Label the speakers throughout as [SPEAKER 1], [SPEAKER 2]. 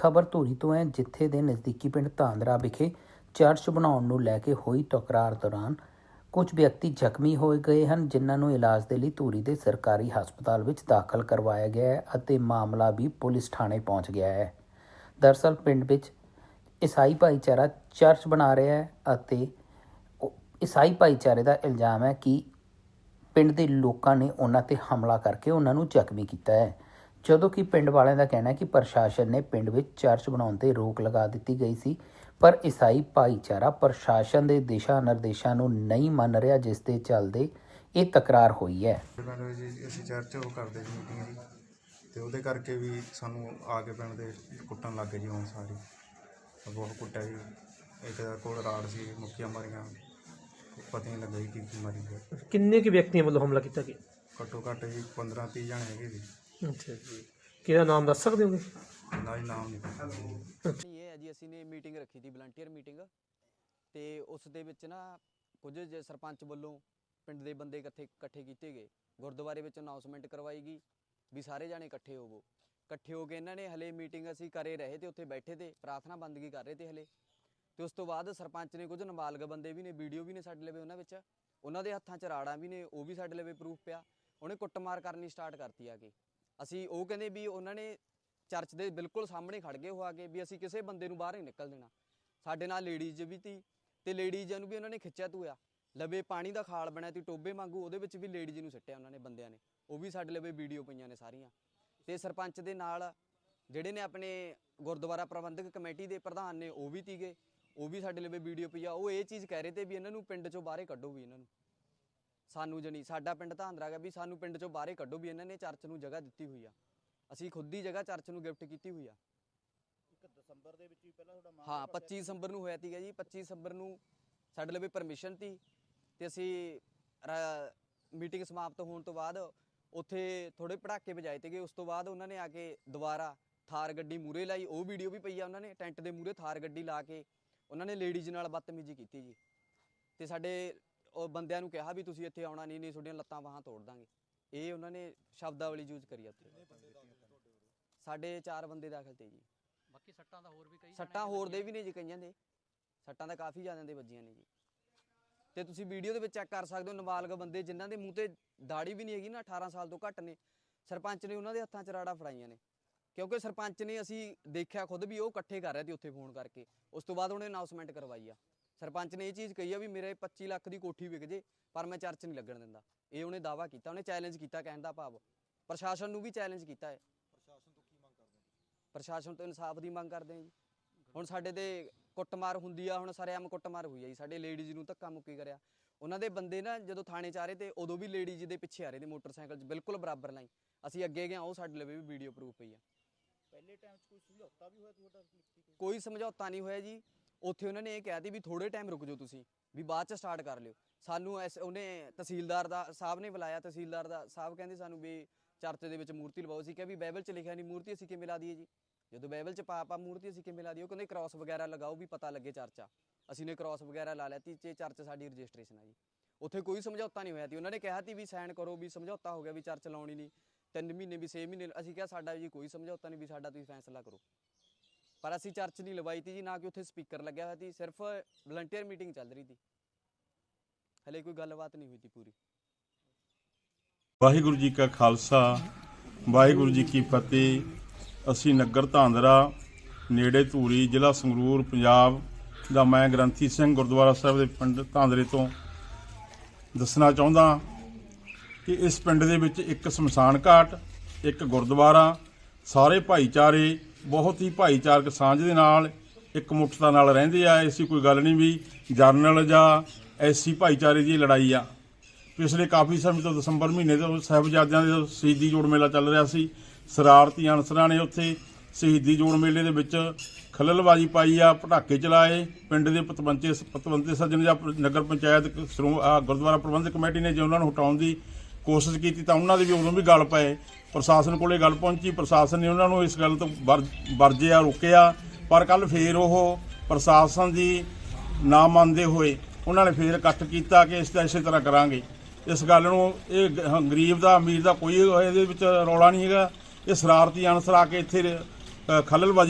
[SPEAKER 1] ਖਬਰ ਧੂਰੀ ਤੋਂ ਹੈ, ਜਿੱਥੇ ਦੇ ਨਜ਼ਦੀਕੀ ਪਿੰਡ ਧਾਂਦਰਾ ਵਿਖੇ ਚਰਚ ਬਣਾਉਣ ਨੂੰ ਲੈ ਕੇ ਹੋਈ ਤਕਰਾਰ ਦੌਰਾਨ ਕੁਝ ਵਿਅਕਤੀ ਜ਼ਖਮੀ ਹੋਏ ਗਏ ਹਨ, ਜਿਨ੍ਹਾਂ ਨੂੰ ਇਲਾਜ ਦੇ ਲਈ ਧੂਰੀ ਦੇ ਸਰਕਾਰੀ ਹਸਪਤਾਲ ਵਿੱਚ ਦਾਖਲ ਕਰਵਾਇਆ ਗਿਆ ਹੈ ਅਤੇ ਮਾਮਲਾ ਵੀ ਪੁਲਿਸ ਥਾਣੇ ਪਹੁੰਚ ਗਿਆ ਹੈ। ਦਰਅਸਲ ਪਿੰਡ ਵਿੱਚ ਈਸਾਈ ਭਾਈਚਾਰਾ ਚਰਚ ਬਣਾ ਰਿਹਾ ਹੈ ਅਤੇ ਉਹ- ਈਸਾਈ ਭਾਈਚਾਰੇ ਦਾ ਇਲਜ਼ਾਮ ਹੈ ਕਿ ਪਿੰਡ ਦੇ ਲੋਕਾਂ ਨੇ ਉਹਨਾਂ ਤੇ ਹਮਲਾ ਕਰਕੇ ਉਹਨਾਂ ਨੂੰ ਜ਼ਖਮੀ ਕੀਤਾ ਹੈ। ਜਦੋਂ ਕਿ ਪਿੰਡ ਵਾਲਿਆਂ ਦਾ ਕਹਿਣਾ ਹੈ ਕਿ ਪ੍ਰਸ਼ਾਸਨ ਨੇ ਪਿੰਡ ਵਿੱਚ ਚਰਚ ਬਣਾਉਣ ਤੇ ਰੋਕ ਲਗਾ ਦਿੱਤੀ ਗਈ ਸੀ ਪਰ ਈਸਾਈ ਭਾਈਚਾਰਾ ਪ੍ਰਸ਼ਾਸਨ ਦੇ ਦਿਸ਼ਾ ਨਿਰਦੇਸ਼ਾਂ ਨੂੰ ਨਹੀਂ ਮੰਨ ਰਿਹਾ ਜਿਸ ਦੇ ਚੱਲਦੇ ਇਹ ਤਕਰਾਰ ਹੋਈ ਹੈ।
[SPEAKER 2] ਪਿੰਡ ਜੀ ਅਸੀਂ ਚਰਚ ਉਹ ਕਰਦੇ ਸੀ ਮੀਟਿੰਗ ਜੀ ਤੇ ਉਹਦੇ ਕਰਕੇ ਵੀ ਸਾਨੂੰ ਆ ਕੇ ਪਿੰਡ ਦੇ ਕੁੱਟਣ ਲੱਗ ਗਏ ਜੀ ਹੁਣ ਸਾਰੇ। ਬਹੁਤ ਕੁੱਟਿਆ ਜੀ ਇੱਕ ਦਾ ਕੋਲ ਰਾੜ ਸੀ ਮੁੱਕੀਆਂ ਮਾਰੀਆਂ ਪਤਾ ਨਹੀਂ ਲੱਗਾ ਜੀ ਕੀ ਕੀ ਮਾਰੀ ਗਏ
[SPEAKER 3] ਕਿੰਨੇ ਕੁ ਵਿਅਕਤੀਆਂ ਵੱਲੋਂ ਹਮਲਾ ਕੀਤਾ ਗਿਆ?
[SPEAKER 2] ਘੱਟੋ ਘੱਟ ਜੀ 15 30 ਜਣੇ ਹੈਗੇ ਜੀ।
[SPEAKER 3] ਅੱਛਾ ਜੀ। ਕਿਹਦਾ ਨਾਮ ਦੱਸ ਸਕਦੇ ਹੋਗੇ
[SPEAKER 2] ਨਾ ਹੀ ਨਾਮ ਨਹੀਂ ਪਤਾ। ਜੀ
[SPEAKER 4] ਇਹ ਹੈ ਜੀ ਅਸੀਂ ਨੇ ਮੀਟਿੰਗ ਰੱਖੀ ਸੀ ਵਲੰਟੀਅਰ ਮੀਟਿੰਗ। ਤੇ ਉਸ ਦੇ ਵਿੱਚ ਨਾ ਕੁਝ ਜ- ਸਰਪੰਚ ਵੱਲੋਂ ਪਿੰਡ ਦੇ ਬੰਦੇ ਇਕੱਠੇ ਇਕੱਠੇ ਕੀਤੇ ਗਏ। ਗੁਰਦੁਆਰੇ ਵਿੱਚ ਅਨਾਉਂਸਮੈਂਟ ਕਰਵਾਈ ਗਈ ਵੀ ਸਾਰੇ ਜਾਣੇ ਇਕੱਠੇ ਹੋਵੋ। ਇਕੱਠੇ ਹੋ ਕੇ ਇਹਨਾਂ ਨੇ ਹਲੇ ਮੀਟਿੰਗ ਅਸੀਂ ਕਰੇ ਰਹੇ ਤੇ ਉੱਥੇ ਬੈਠੇ ਤੇ ਪ੍ਰਾਰਥਨਾ ਬੰਦਗੀ ਕਰ ਰਹੇ ਤੇ ਹਲੇ। ਤੇ ਉਸ ਤੋਂ ਬਾਅਦ ਸਰਪੰਚ ਨੇ ਕੁਝ ਨਾਬਾਲਗ ਬੰਦੇ ਵੀ ਨੇ ਵੀਡੀਓ ਵੀ ਨੇ ਸਾਡੇ ਲਵੇ ਉਹਨਾਂ ਵਿੱਚ। ਉਹਨਾਂ ਦੇ ਹੱਥਾਂ 'ਚ ਰਾੜਾਂ ਵੀ ਨੇ ਉਹ ਵੀ ਸਾਡੇ ਲਵੇ ਪ੍ਰੂਫ ਪਿਆ। ਉਹਨੇ ਕੁੱਟਮਾਰ ਕਰਨੀ ਸਟਾਰਟ ਕਰਤੀ ਆ ਕੇ। ਅਸੀਂ ਉਹ ਕਹਿੰਦੇ ਵੀ ਉਹਨਾਂ ਨੇ ਚਰਚ ਦੇ ਬਿਲਕੁਲ ਸਾਹਮਣੇ ਖੜ ਗਏ ਹੋ ਆ ਕੇ ਵੀ ਅਸੀਂ ਕਿਸੇ ਬੰਦੇ ਨੂੰ ਬਾਹਰ ਨਹੀਂ ਨਿਕਲ ਦੇਣਾ। ਸਾਡੇ ਨਾਲ ਲੇਡੀਜ਼ ਵੀ ਤੀ ਤੇ ਲੇਡੀਜ਼ ਨੂੰ ਵੀ ਉਹਨਾਂ ਨੇ ਖਿੱਚਿਆ ਧੂਆ ਲਵੇ ਪਾਣੀ ਦਾ ਖਾਲ ਬਣਿਆ ਤੀ ਟੋਬੇ ਵਾਂਗੂ, ਉਹਦੇ ਵਿੱਚ ਵੀ ਲੇਡੀਜ਼ ਨੂੰ ਸਿੱਟਿਆ ਉਹਨਾਂ ਨੇ ਬੰਦਿਆਂ ਨੇ। ਉਹ ਵੀ ਸਾਡੇ ਲਵੇ ਵੀਡੀਓ ਪਈਆਂ ਨੇ ਸਾਰੀਆਂ। ਤੇ ਸਰਪੰਚ ਦੇ ਨਾਲ ਜਿਹੜੇ ਨੇ ਆਪਣੇ ਗੁਰਦੁਆਰਾ ਪ੍ਰਬੰਧਕ ਕਮੇਟੀ ਦੇ ਪ੍ਰਧਾਨ ਨੇ, ਉਹ ਵੀ ਤੀਗੇ ਉਹ ਵੀ ਸਾਡੇ ਲਵੇ ਵੀਡੀਓ ਪਈ ਆ ਉਹ ਇਹ ਚੀਜ਼ ਕਹਿ ਰਹੇ ਤੇ ਵੀ ਇਹਨਾਂ ਨੂੰ ਪਿੰਡ ਚੋਂ ਬਾਹਰੇ ਕੱਢੋ ਵੀ ਇਹਨਾਂ ਨੂੰ। ਸਾਨੂੰ ਜਣੀ ਸਾਡਾ ਪਿੰਡ ਧਾਂਦਰਾ ਗਿਆ ਵੀ ਸਾਨੂੰ ਪਿੰਡ ਚੋਂ ਬਾਹਰੇ ਕੱਢੋ ਵੀ ਇਹਨਾਂ ਨੇ ਚਰਚ ਨੂੰ ਜਗ੍ਹਾ ਦਿੱਤੀ ਹੋਈ ਆ। ਅਸੀਂ ਖੁਦ ਦੀ ਜਗ੍ਹਾ ਚਰਚ ਨੂੰ ਗਿਫਟ ਕੀਤੀ ਹੋਈ ਆ।
[SPEAKER 5] ਦਸੰਬਰ ਦੇ ਵਿੱਚ ਵੀ ਪਹਿਲਾਂ ਤੁਹਾਡਾ ਮਾਮਲਾ
[SPEAKER 4] ਹਾਂ 25 ਦਸੰਬਰ ਨੂੰ ਹੋਇਆ ਸੀਗਾ ਜੀ 25 ਦਸੰਬਰ ਨੂੰ ਸਾਡੇ ਲਈ ਪਰਮਿਸ਼ਨ ਤੀ ਤੇ ਅਸੀਂ ਮੀਟਿੰਗ ਸਮਾਪਤ ਹੋਣ ਤੋਂ ਬਾਅਦ ਉੱਥੇ ਥੋੜੇ ਪੜਾਕੇ ਵਜਾਏ ਤੇਗੇ ਉਸ ਤੋਂ ਬਾਅਦ ਉਹਨਾਂ ਨੇ ਆ ਕੇ ਦੁਬਾਰਾ ਥਾਰ ਗੱਡੀ ਮੂਰੇ ਲਾਈ ਉਹ ਵੀਡੀਓ ਵੀ ਪਈ ਆ ਉਹਨਾਂ ਨੇ ਟੈਂਟ ਦੇ ਮੂਰੇ ਥਾਰ ਗੱਡੀ ਲਾ ਕੇ ਉਹਨਾਂ ਨੇ ਲੇਡੀਜ਼ ਨਾਲ ਬਦਤਮੀਜ਼ੀ ਕੀਤੀ ਜੀ। ਤੇ ਸਾਡੇ ਉਹ ਬੰਦਿਆਂ ਨੂੰ ਕਿਹਾ ਵੀ ਤੁਸੀਂ ਇੱਥੇ ਆਉਣਾ ਨਹੀਂ ਨਹੀਂ ਤੁਹਾਡੀਆਂ ਲੱਤਾਂ ਬਾਹਾਂ ਤੋੜ ਦਾਂਗੇ। ਇਹ ਉਹਨਾਂ ਨੇ ਸ਼ਬਦਾਵਲੀ ਯੂਜ਼ ਕਰੀ ਆ ਉੱਥੇ। ਸਾਡੇ ਚਾਰ ਬੰਦੇ ਦਾਖਲ ਤੇ ਜੀ।
[SPEAKER 6] ਬਾਕੀ ਸੱਟਾਂ ਦਾ ਹੋਰ ਵੀ ਕਈ
[SPEAKER 4] ਸੱਟਾਂ ਹੋਰ ਦੇ ਵੀ ਨੇ ਜੀ ਕਈਆਂ ਦੇ। ਸੱਟਾਂ ਤਾਂ ਕਾਫੀ ਜ਼ਿਆਦਾ ਦੇ ਵੱਜੀਆਂ ਨੇ ਜੀ। ਤੇ ਤੁਸੀਂ ਵੀਡੀਓ ਦੇ ਵਿੱਚ ਚੈੱਕ ਕਰ ਸਕਦੇ ਹੋ ਨਾਬਾਲਗ ਬੰਦੇ ਜਿਨ੍ਹਾਂ ਦੇ ਮੂੰਹ ਤੇ ਦਾੜੀ ਵੀ ਨਹੀਂ ਹੈਗੀ ਨਾ 18 ਸਾਲ ਤੋਂ ਘੱਟ ਨੇ। ਸਰਪੰਚ ਨੇ ਉਹਨਾਂ ਦੇ ਹੱਥਾਂ 'ਚ ਰਾੜਾ ਫੜਾਈਆਂ ਨੇ। ਕਿਉਂਕਿ ਸਰਪੰਚ ਨੇ ਅਸੀਂ ਦੇਖਿਆ ਖੁਦ ਵੀ ਉਹ ਇਕੱਠੇ ਕਰ ਰਿਹਾ ਸੀ ਉੱਥੇ ਫੋਨ ਕਰਕੇ। ਉਸ ਤੋਂ ਬਾਅਦ ਉਹਨੇ ਅਨਾਉਂਸਮੈਂਟ ਕਰਵਾਈ ਆ। ਸਰਪੰਚ ਨੇ ਇਹ ਚੀਜ਼ ਕਹੀ ਆ ਵੀ ਮੇਰੇ 25 ਲੱਖ ਦੀ ਕੋਠੀ ਵਿਕ ਜੇ ਪਰ ਮੈਂ ਚਰਚ ਨਹੀਂ ਲੱਗਣ ਦਿੰਦਾ। ਇਹ ਉਹਨੇ ਦਾਵਾ ਕੀਤਾ ਉਹਨੇ ਚੈਲੰਜ ਕੀਤਾ ਕਹਿਣ ਦਾ ਭਾਵ। ਪ੍ਰਸ਼ਾਸਨ ਨੂੰ ਵੀ ਚੈਲੰਜ ਕੀਤਾ ਹੈ ਪ੍ਰਸ਼ਾਸਨ ਤੋਂ ਇਨਸਾਫ ਦੀ ਮੰਗ ਕਰਦੇ ਆ ਜੀ। ਹੁਣ ਸਾਡੇ ਤੇ ਕੁੱਟਮਾਰ ਹੁੰਦੀ ਆ ਹੁਣ ਸਰੇਆਮ ਕੁੱਟਮਾਰ ਹੋਈ ਆ ਜੀ। ਸਾਡੇ ਲੇਡੀਜ਼ ਨੂੰ ਧੱਕਾ ਮੁੱਕੀ ਕਰਿਆ। ਉਹਨਾਂ ਦੇ ਬੰਦੇ ਨਾ ਜਦੋਂ ਥਾਣੇ ਚ ਆ ਰਹੇ ਤੇ ਉਦੋਂ ਵੀ ਲੇਡੀਜ਼ ਦੇ ਪਿੱਛੇ ਆ ਰਹੇ ਨੇ ਮੋਟਰਸਾਈਕਲ 'ਚ ਬਿਲਕੁਲ ਬਰਾਬਰ ਲਾਈ ਅਸੀਂ ਅੱਗੇ ਗਏ ਉਹ ਸਾਡੇ ਲਵੇ ਵੀ ਵੀਡੀਓ ਪ੍ਰੂਫ ਪਈ ਆ।
[SPEAKER 5] ਪਹਿਲੇ ਟਾਈਮ 'ਚ ਕੋਈ ਸਮਝੌਤਾ ਵੀ ਹੋਇਆ ਤੁਹਾਡਾ? ਕੋਈ
[SPEAKER 4] ਸਮਝੌਤਾ ਨਹੀਂ ਹੋਇਆ ਜੀ। ਉੱਥੇ ਉਹਨਾਂ ਨੇ ਇਹ ਕਿਹਾ ਸੀ ਵੀ ਥੋੜੇ ਟਾਈਮ ਰੁਕ ਜਾਓ ਤੁਸੀਂ, ਵੀ ਬਾਅਦ ਚ ਸਟਾਰਟ ਕਰ ਲਿਓ। ਸਾਨੂੰ ਐਸ, ਉਹਨੇ ਤਹਿਸੀਲਦਾਰ ਦਾ, ਸਾਹਿਬ ਨੇ ਬੁਲਾਇਆ, ਤਹਿਸੀਲਦਾਰ ਦਾ, ਸਾਹਿਬ ਕਹਿੰਦੇ ਸਾਨੂੰ ਵੀ ਚਰਚ ਦੇ ਵਿੱਚ ਮੂਰਤੀ ਲਵਾਓ। ਸੀ ਕਿਹਾ ਵੀ ਬਾਈਬਲ 'ਚ ਲਿਖਿਆ ਨਹੀਂ ਮੂਰਤੀ ਅਸੀਂ ਕਿਵੇਂ ਲਾ ਦਈਏ ਜੀ? ਜਦੋਂ ਬਾਈਬਲ 'ਚ ਪਾਪ ਆ, ਮੂਰਤੀ ਅਸੀਂ ਕਿਵੇਂ ਲਾ ਦਈਏ? ਉਹ ਕਹਿੰਦੇ ਕ੍ਰਾਸ ਵਗੈਰਾ ਲਗਾਓ ਵੀ ਪਤਾ ਲੱਗੇ ਚਰਚਾ ਅਸੀਂ ਨੇ ਕ੍ਰਾਸ ਵਗੈਰਾ ਲਾ ਲਿਆ ਤੀ ਤੇ ਚਰਚ ਸਾਡੀ ਰਜਿਸਟ੍ਰੇਸ਼ਨ ਆ ਜੀ। ਉੱਥੇ ਕੋਈ ਸਮਝੌਤਾ ਨਹੀਂ ਹੋਇਆ ਤੀ ਉਹਨਾਂ ਨੇ ਕਿਹਾ ਤੀ ਵੀ ਸਾਈਨ ਕਰੋ ਵੀ ਸਮਝੌਤਾ ਹੋ ਗਿਆ ਵੀ ਚਰਚ ਲਾਉਣੀ ਨਹੀਂ ਤਿੰਨ ਮਹੀਨੇ ਵੀ 6 ਮਹੀਨੇ, ਅਸੀਂ ਕਿਹਾ ਸਾਡਾ ਜੀ ਕੋਈ ਸਮਝੌਤਾ ਨਹੀਂ ਵੀ ਸਾਡਾ ਤੁਸੀਂ ਫੈਸਲਾ ਕਰੋ। ਪਰ ਅਸੀਂ ਚਰਚ ਨਹੀਂ ਲਵਾਈ ਤੀ ਜੀ, ਨਾ ਕਿ ਉੱਥੇ ਸਪੀਕਰ ਲੱਗਿਆ ਹੋਇਆ ਸੀ ਸਿਰਫ ਵਲੰਟੀਅਰ ਮੀਟਿੰਗ ਚੱਲ ਰਹੀ ਸੀ ਹਲੇ ਕੋਈ ਗੱਲਬਾਤ ਨਹੀਂ ਹੋਈ ਤੀ ਪੂਰੀ।
[SPEAKER 7] ਵਾਹਿਗੁਰੂ ਜੀ ਕਾ ਖਾਲਸਾ, ਵਾਹਿਗੁਰੂ ਜੀ ਕੀ ਫਤਿਹ। ਅਸੀਂ ਨਗਰ ਧਾਂਦਰਾ, ਨੇੜੇ ਧੂਰੀ, ਜ਼ਿਲ੍ਹਾ ਸੰਗਰੂਰ, ਪੰਜਾਬ ਦਾ ਮੈਂ ਗ੍ਰੰਥੀ ਸਿੰਘ ਗੁਰਦੁਆਰਾ ਸਾਹਿਬ ਦੇ ਪਿੰਡ ਧਾਂਦਰੇ ਤੋਂ ਦੱਸਣਾ ਚਾਹੁੰਦਾ ਕਿ ਇਸ ਪਿੰਡ ਦੇ ਵਿੱਚ ਇੱਕ ਸ਼ਮਸ਼ਾਨ ਘਾਟ, ਇੱਕ ਗੁਰਦੁਆਰਾ, ਸਾਰੇ ਭਾਈਚਾਰੇ ਬਹੁਤ ਹੀ ਭਾਈਚਾਰਕ ਸਾਂਝ ਦੇ ਨਾਲ ਇੱਕ ਮੁੱਠਤਾ ਨਾਲ ਰਹਿੰਦੇ ਆ, ਐਸੀ ਕੋਈ ਗੱਲ ਨਹੀਂ ਵੀ ਜਰਨਲ ਜਾਂ ਐਸੀ ਭਾਈਚਾਰੇ ਦੀ ਲੜਾਈ ਆ। ਪਿਛਲੇ ਕਾਫੀ ਸਮੇਂ ਤੋਂ ਦਸੰਬਰ ਮਹੀਨੇ ਤੋਂ ਸਾਹਿਬਜ਼ਾਦਿਆਂ ਦੇ ਸ਼ਹੀਦੀ ਜੋੜ ਮੇਲਾ ਚੱਲ ਰਿਹਾ ਸੀ। ਸ਼ਰਾਰਤੀ ਅਨਸਰਾਂ ਨੇ ਉੱਥੇ ਸ਼ਹੀਦੀ ਜੋੜ ਮੇਲੇ ਦੇ ਵਿੱਚ ਖਲਲਬਾਜੀ ਪਾਈ ਆ, ਪਟਾਕੇ ਚਲਾਏ। ਪਿੰਡ ਦੇ ਪਤਵੰਤੇ ਪਤਵੰਤੇ ਸੱਜਣ ਜਾਂ ਨਗਰ ਪੰਚਾਇਤ, ਸ਼੍ਰੋ- ਗੁਰਦੁਆਰਾ ਪ੍ਰਬੰਧਕ ਕਮੇਟੀ ਨੇ ਜੇ ਉਹਨਾਂ ਨੂੰ ਹਟਾਉਣ ਦੀ ਕੋਸ਼ਿਸ਼ ਕੀਤੀ ਤਾਂ ਉਹਨਾਂ ਦੇ ਵੀ ਉਦੋਂ ਵੀ ਗੱਲ ਪਏ। ਪ੍ਰਸ਼ਾਸਨ ਕੋਲੇ ਗੱਲ ਪਹੁੰਚੀ, ਪ੍ਰਸ਼ਾਸਨ ਨੇ ਉਹਨਾਂ ਨੂੰ ਇਸ ਗੱਲ ਤੋਂ ਵਰ- ਵਰਜਿਆ, ਰੋਕਿਆ। ਪਰ ਕੱਲ ਫੇਰ ਉਹ ਪ੍ਰਸ਼ਾਸਨ ਦੀ ਨਾ ਮੰਨਦੇ ਹੋਏ ਉਹਨਾਂ ਨੇ ਫੇਰ ਇਕੱਠ ਕੀਤਾ ਕਿ ਇਸ ਦਾ ਇਸੇ ਤਰ੍ਹਾਂ ਕਰਾਂਗੇ। ਇਸ ਗੱਲ ਨੂੰ ਇਹ ਗਰੀਬ ਦਾ, ਅਮੀਰ ਦਾ ਕੋਈ ਇਹਦੇ ਵਿੱਚ ਰੌਲਾ ਨਹੀਂ ਹੈਗਾ। ਇਹ ਸ਼ਰਾਰਤੀ ਅਨਸਰ ਆ ਕੇ ਇੱਥੇ ਰ-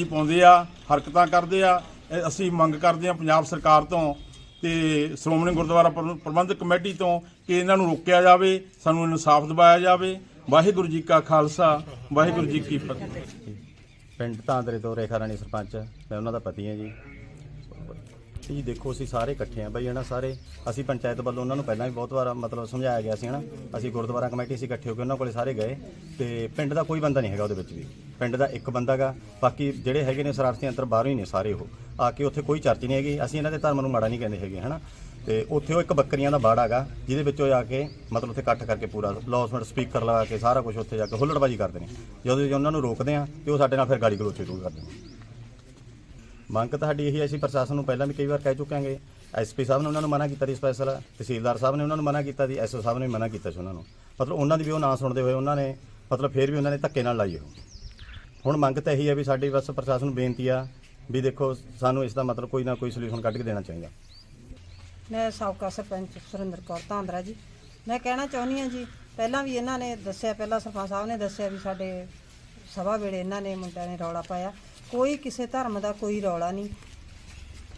[SPEAKER 7] ਪਾਉਂਦੇ ਆ, ਹਰਕਤਾਂ ਕਰਦੇ ਆ। ਅਸੀਂ ਮੰਗ ਕਰਦੇ ਆ ਪੰਜਾਬ ਸਰਕਾਰ ਤੋਂ ਤੇ ਸ਼੍ਰੋਮਣੀ ਗੁਰਦੁਆਰਾ ਪ੍ਰਬੰ- ਪ੍ਰਬੰਧਕ ਕਮੇਟੀ ਤੋਂ ਕਿ ਇਹਨਾਂ ਨੂੰ ਰੋਕਿਆ ਜਾਵੇ, ਸਾਨੂੰ ਇਨਸਾਫ ਦਿਵਾਇਆ ਜਾਵੇ। ਵਾਹਿਗੁਰੂ ਜੀ ਕਾ ਖਾਲਸਾ, ਵਾਹਿਗੁਰੂ ਜੀ ਕੀ ਫਤਿਹ।
[SPEAKER 8] ਪਿੰਡ ਤਾਂਦਰੇ ਤੋਂ ਰੇਖਾ ਰਾਣੀ ਸਰਪੰਚ, ਮੈਂ ਉਹਨਾਂ ਦਾ ਪਤੀ ਹਾਂ ਜੀ। ਜੀ ਦੇਖੋ, ਅਸੀਂ ਸਾਰੇ ਇਕੱਠੇ ਆ ਬਈ, ਹਨਾ ਸਾਰੇ। ਅਸੀਂ ਪੰਚਾਇਤ ਵੱਲੋਂ ਉਹਨਾਂ ਨੂੰ ਪਹਿਲਾਂ ਵੀ ਬਹੁਤ ਵਾਰ ਮਤਲਬ ਸਮਝਾਇਆ ਗਿਆ ਸੀ, ਹਨਾ। ਅਸੀਂ ਗੁਰਦੁਆਰਾ ਕਮੇਟੀ ਅਸੀਂ ਇਕੱਠੇ ਹੋ ਕੇ ਉਹਨਾਂ ਕੋਲੇ ਸਾਰੇ ਗਏ ਤੇ ਪਿੰਡ ਦਾ ਕੋਈ ਬੰਦਾ ਨਹੀਂ ਹੈਗਾ ਉਹਦੇ ਵਿੱਚ ਵੀ। ਪਿੰਡ ਦਾ ਇੱਕ ਬੰਦਾ ਗਾ, ਬਾਕੀ ਜਿਹੜੇ ਹੈਗੇ ਨੇ ਸਰਾਰਤੀ ਅੰਤਰ ਬਾਹਰੋਂ ਹੀ ਨੇ ਸਾਰੇ ਉਹ। ਆ ਕੇ ਉੱਥੇ ਕੋਈ ਚਰਚ ਨਹੀਂ ਹੈਗੀ, ਅਸੀਂ ਇਹਨਾਂ ਦੇ ਧਰਮ ਨੂੰ ਮਾੜਾ ਨਹੀਂ ਕਹਿੰਦੇ ਹੈਗੇ, ਹਨਾ। ਤੇ ਉੱਥੇ ਉਹ ਇੱਕ ਬੱਕਰੀਆਂ ਦਾ ਬਾੜ ਹੈਗਾ ਜਿਹਦੇ ਵਿੱਚ ਉਹ ਆ ਕੇ ਮਤਲਬ ਉੱਥੇ ਇਕੱਠ ਕਰਕੇ ਪੂਰਾ ਲੌਸਮੈਂਟ ਸਪੀਕਰ ਲਗਾ ਕੇ ਸਾਰਾ ਕੁਝ ਉੱਥੇ ਜਾ ਕੇ ਹੁੱਲੜਬਾਜੀ ਕਰਦੇ ਨੇ। ਜਦੋਂ ਅਸੀਂ ਉਹਨਾਂ ਨੂੰ ਰੋਕਦੇ ਆ ਤੇ ਉਹ ਸਾਡੇ ਨਾਲ ਫਿਰ ਗਾਲੀ ਗਲੋਚੇ ਸ਼ੁਰੂ ਕਰਦੇ ਨੇ। ਮੰਗ ਤਾਂ ਸਾਡੀ ਇਹੀ ਹੈ, ਅਸੀਂ ਪ੍ਰਸ਼ਾਸਨ ਨੂੰ ਪਹਿਲਾਂ ਵੀ ਕਈ ਵਾਰ ਕਹਿ ਚੁੱਕਾਂਗੇ ਐਸਪੀ ਸਾਹਿਬ ਨੇ ਉਹਨਾਂ ਨੂੰ ਮਨਾ ਕੀਤਾ ਸੀ ਸਪੈਸ਼ਲ ਤਹਿਸੀਲਦਾਰ ਸਾਹਿਬ ਨੇ ਉਹਨਾਂ ਨੂੰ ਮਨਾ ਕੀਤਾ ਸੀ ਐਸਓ ਸਾਹਿਬ ਨੇ ਵੀ ਮਨਾ ਕੀਤਾ ਸੀ ਉਹਨਾਂ ਨੂੰ। ਮਤਲਬ ਉਹਨਾਂ ਦੀ ਵੀ ਉਹ ਨਾ ਸੁਣਦੇ ਹੋਏ ਉਹਨਾਂ ਨੇ, ਮਤਲਬ ਫੇਰ ਵੀ ਉਹਨਾਂ ਨੇ ਧੱਕੇ ਨਾਲ ਲਾਈ ਉਹ। ਹੁਣ ਮੰਗ ਤਾਂ ਇਹੀ ਹੈ ਵੀ ਸਾਡੀ ਬਸ ਪ੍ਰਸ਼ਾਸਨ ਨੂੰ ਬੇਨਤੀ ਆ ਵੀ ਦੇਖੋ, ਸਾਨੂੰ ਇਸ ਦਾ ਮਤਲਬ ਕੋਈ ਨਾ ਕੋਈ ਸੋਲੂਸ਼ਨ ਕੱਢ ਕੇ ਦੇਣਾ ਚਾਹੀਦਾ।
[SPEAKER 9] ਮੈਂ ਸਾਬਕਾ ਸਰਪੰਚ ਸੁਰਿੰਦਰ ਕੌਰ ਧਾਂਦਰਾ ਜੀ। ਮੈਂ ਕਹਿਣਾ ਚਾਹੁੰਦੀ ਹਾਂ ਜੀ, ਪਹਿਲਾਂ ਵੀ ਇਹਨਾਂ ਨੇ ਦੱਸਿਆ, ਪਹਿਲਾਂ ਸਰਪੰਚ ਸਾਹਿਬ ਨੇ ਦੱਸਿਆ ਵੀ ਸਾਡੇ ਸਭਾ ਵੇਲੇ ਇਹਨਾਂ ਨੇ ਮੁੰਡਿਆਂ ਨੇ ਰੌਲਾ ਪਾਇਆ। ਕੋਈ ਕਿਸੇ ਧਰਮ ਦਾ ਕੋਈ ਰੌਲਾ ਨਹੀਂ।